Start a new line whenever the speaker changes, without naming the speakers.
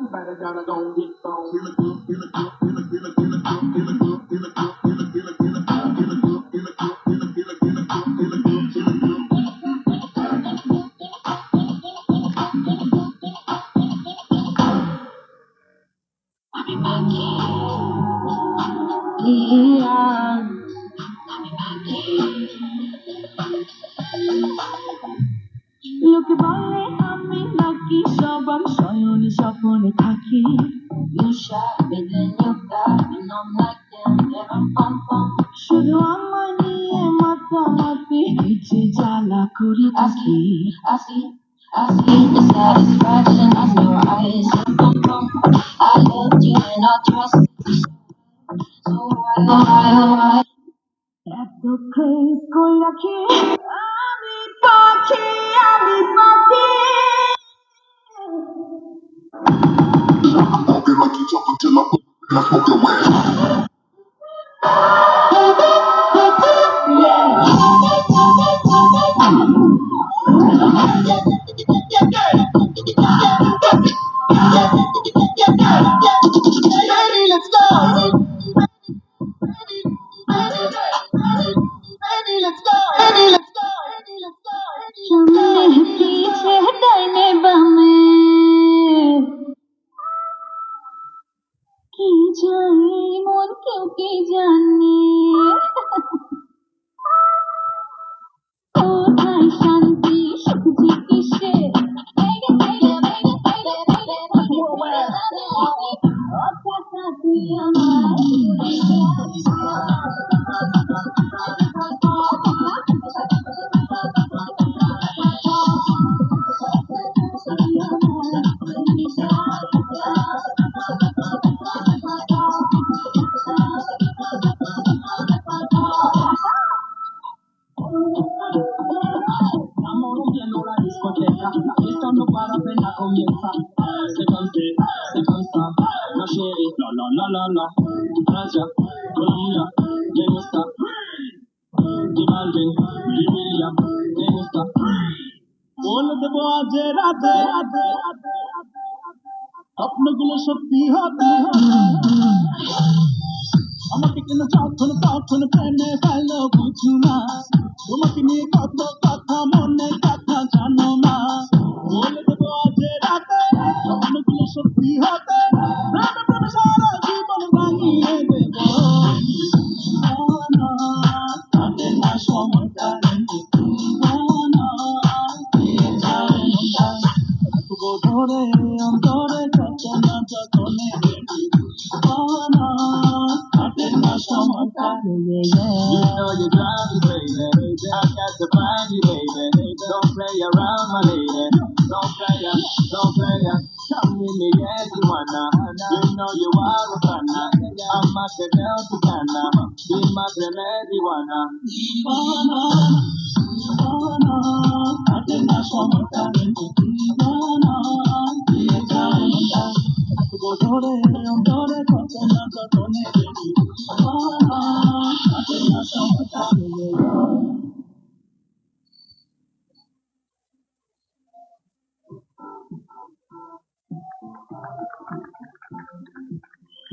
Everybody gotta go get some. Club, in the bum bum. শুধু আমার নিয়ে মাতামাতি কিছু জ্বালা করে I থাকি see, I see, I see the satisfaction in your eyes. Bum bum. I loved you and I trusted you, so why, oh why, oh why? এত craze কই রাখি আমি পাখি আমি পাখি I put I Colombia, me gusta, Divalde, দেবো আজ রাতে। স্বপ্নগুলো সত্যি হতে আমাকে কেন যখন তখন প্রেমে ফেলো বুঝু না। তোমাকে নিয়ে কত তবু ধরে অন্তরে কত না যতনে Oh, no, কাটে না সময়টা You know you drive me crazy. I got to find you, baby. Don't play around, my lady. Don't play, don't play. Come with me, yes, you wanna. You know you are a funna. I'm a girl to Ghana. Be my remedy, wanna. Oh no, oh no, Don't. Don't let